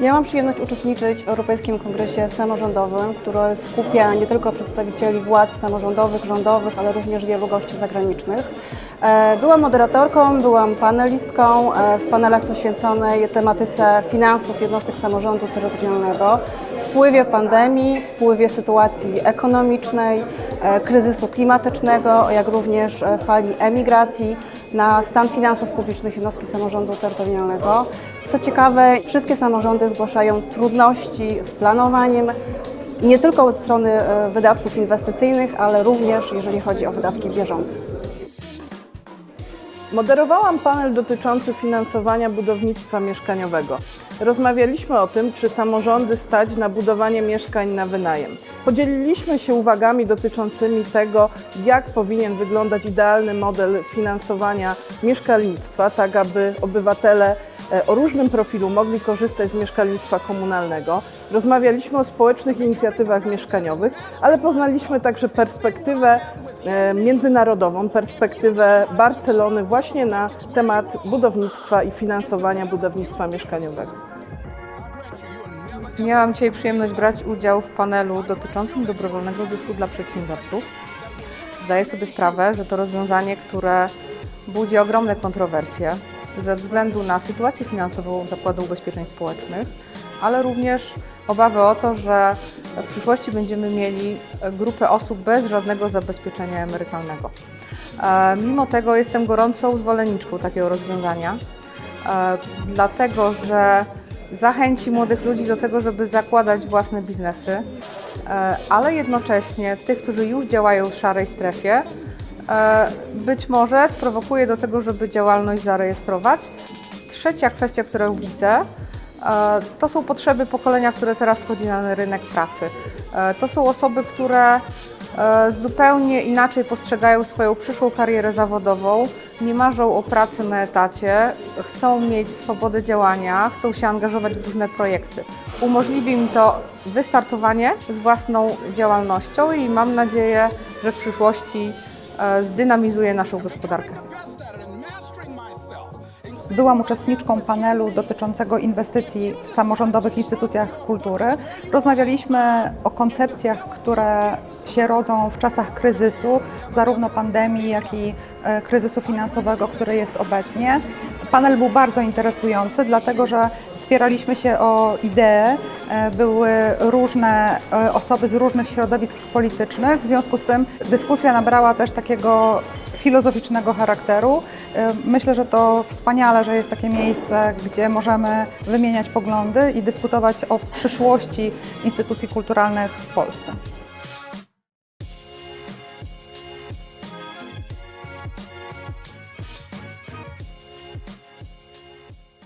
Ja mam przyjemność uczestniczyć w Europejskim Kongresie Samorządowym, który skupia nie tylko przedstawicieli władz samorządowych, rządowych, ale również wielu gości zagranicznych. E, Byłam moderatorką, byłam panelistką e, w panelach poświęconej tematyce finansów jednostek samorządu terytorialnego, wpływie pandemii, wpływie sytuacji ekonomicznej, e, kryzysu klimatycznego, jak również e, fali emigracji na stan finansów publicznych jednostki samorządu terytorialnego. Co ciekawe, wszystkie samorządy zgłaszają trudności z planowaniem, nie tylko od strony e, wydatków inwestycyjnych, ale również jeżeli chodzi o wydatki bieżące. Moderowałam panel dotyczący finansowania budownictwa mieszkaniowego. Rozmawialiśmy o tym, czy samorządy stać na budowanie mieszkań na wynajem. Podzieliliśmy się uwagami dotyczącymi tego, jak powinien wyglądać idealny model finansowania mieszkalnictwa, tak aby obywatele o różnym profilu mogli korzystać z mieszkalnictwa komunalnego. Rozmawialiśmy o społecznych inicjatywach mieszkaniowych, ale poznaliśmy także perspektywę e, międzynarodową, perspektywę Barcelony właśnie na temat budownictwa i finansowania budownictwa mieszkaniowego. Miałam dzisiaj przyjemność brać udział w panelu dotyczącym dobrowolnego ZUS-u dla przedsiębiorców. Zdaję sobie sprawę, że to rozwiązanie, które budzi ogromne kontrowersje ze względu na sytuację finansową Zakładu Ubezpieczeń Społecznych, ale również obawy o to, że w przyszłości będziemy mieli grupę osób bez żadnego zabezpieczenia emerytalnego. E, Mimo tego jestem gorącą zwolenniczką takiego rozwiązania, e, dlatego że zachęci młodych ludzi do tego, żeby zakładać własne biznesy, e, ale jednocześnie tych, którzy już działają w szarej strefie, być może sprowokuje do tego, żeby działalność zarejestrować. Trzecia kwestia, którą widzę, e, to są potrzeby pokolenia, które teraz wchodzi na rynek pracy. E, To są osoby, które e, zupełnie inaczej postrzegają swoją przyszłą karierę zawodową, nie marzą o pracy na etacie, chcą mieć swobodę działania, chcą się angażować w różne projekty. Umożliwi mi to wystartowanie z własną działalnością i mam nadzieję, że w przyszłości e, zdynamizuje naszą gospodarkę. Byłam uczestniczką panelu dotyczącego inwestycji w samorządowych instytucjach kultury. Rozmawialiśmy o koncepcjach, które się rodzą w czasach kryzysu, zarówno pandemii, jak i e, kryzysu finansowego, który jest obecnie. Panel był bardzo interesujący, dlatego że spieraliśmy się o idee, e, były różne e, osoby z różnych środowisk politycznych, w związku z tym dyskusja nabrała też takiego filozoficznego charakteru. E, Myślę, że to wspaniale, że jest takie miejsce, gdzie możemy wymieniać poglądy i dyskutować o przyszłości instytucji kulturalnych w Polsce.